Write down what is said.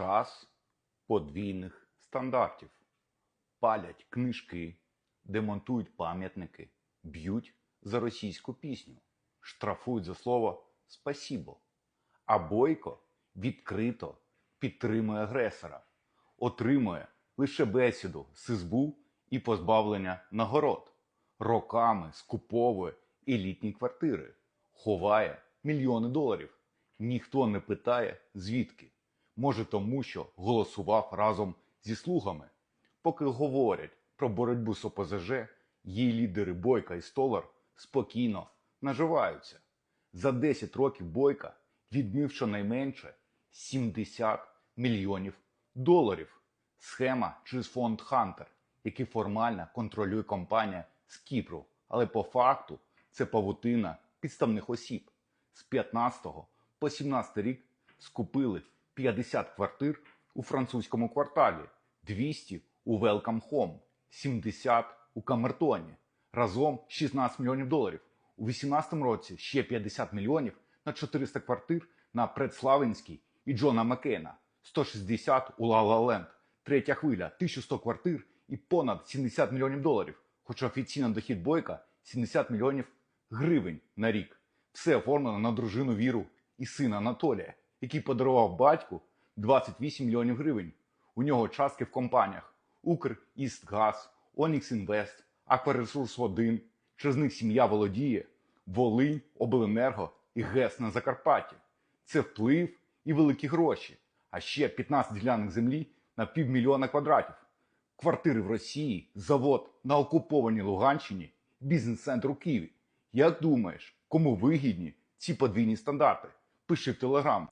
час подвійних стандартів. Палять книжки, демонтують пам'ятники, б'ють за російську пісню, штрафують за слово спасібо. А Бойко відкрито підтримує агресора, отримує лише бесіду з і позбавлення нагород, роками скуповує елітні квартири, ховає мільйони доларів. Ніхто не питає, звідки. Може, тому що голосував разом зі слугами. Поки говорять про боротьбу з ОПЗЖ, її лідери Бойка і Столар спокійно наживаються. За 10 років Бойка відмив щонайменше 70 мільйонів доларів. Схема через фонд Хантер, який формально контролює компанія з Кіпру, але по факту це павутина підставних осіб. З 15 по 17 рік скупили 50 квартир у французькому кварталі, 200 у Welcome Home, 70 у Камертоні. Разом 16 мільйонів доларів. У 18 році ще 50 мільйонів на 400 квартир на Предславинській і Джона Маккейна, 160 у Land, третя хвиля, 1100 квартир і понад 70 мільйонів доларів. Хоча офіційно дохід Бойка 70 мільйонів гривень на рік. Все оформлено на дружину Віру і сина Анатолія, який подарував батьку 28 мільйонів гривень. У нього частки в компаніях Укрістгаз, Онікс Інвест, Акваресурс 1 Через них сім'я володіє Волинь, Обленерго і ГЕС на Закарпатті. Це вплив і великі гроші, а ще 15 ділянок землі на півмільйона квадратів. Квартири в Росії, завод на окупованій Луганщині, бізнес-центр у Києві. Як думаєш, кому вигідні ці подвійні стандарти? Пиши в Телеграм.